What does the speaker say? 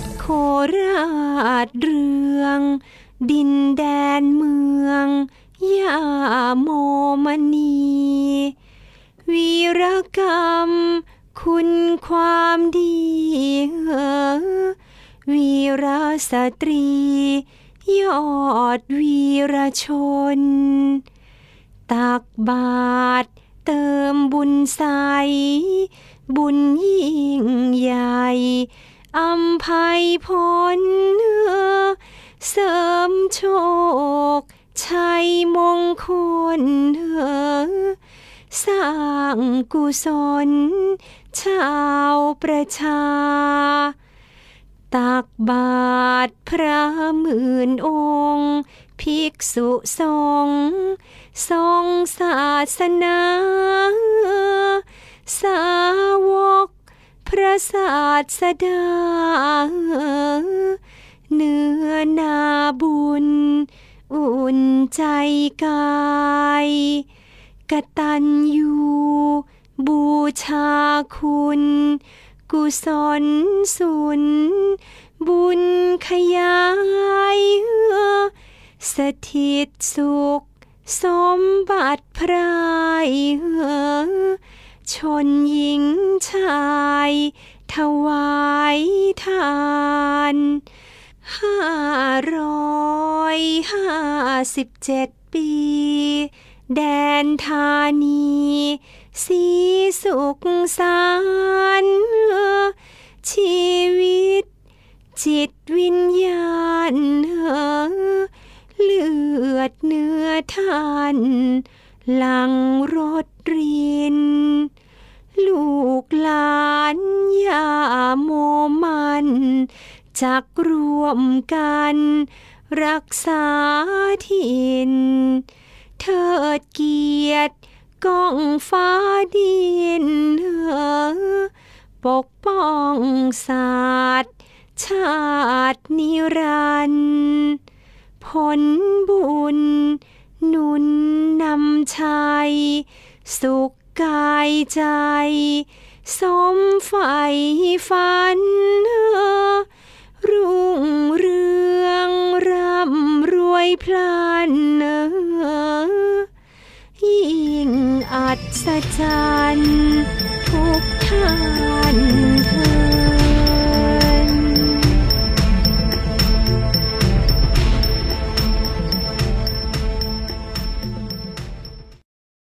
ดโคราชเรือง ดินแดนเมืองยาโมมณี วีรกรรม คุณความดีเออวีรสตรี ยอดวีรชน ตักบาตรเติมบุญใส บุญยิ่ง อัมภัยพลเนื้อเสริมโชค ชัยมงคลเนอสร้างกุศล ชาวประชา ตักบาตรพระหมื่นองค์ ภิกษุสงฆ์ทรงศาสนาสา ศาสดาเนื้อนาบุญ อุ่นใจกายกตัญญูบูชาคุณ กุศลสุน บุญขยายสถิตสุข สมบัติพรายชนหญิงชาย ถวายทานห้าร้อยห้าสิบเจ็ดปี แดนธานีสีสุขสารชีวิต จิตวิญญาณเลือดเนื้อท่าน หลังรถริน ลูกหลานยาโมมันจักรวมกัน รักษาถิ่นเทิดเกียรติก้องฟ้าดินเออปกป้องศาสตร์ชาตินิรันดร์ผลบุญ นุนนำชัย สุข กายใจ สมไฟฝัน รุ่งเรืองร่ำรวยพลันยิ่งอัศจรรย์ทุกท่าน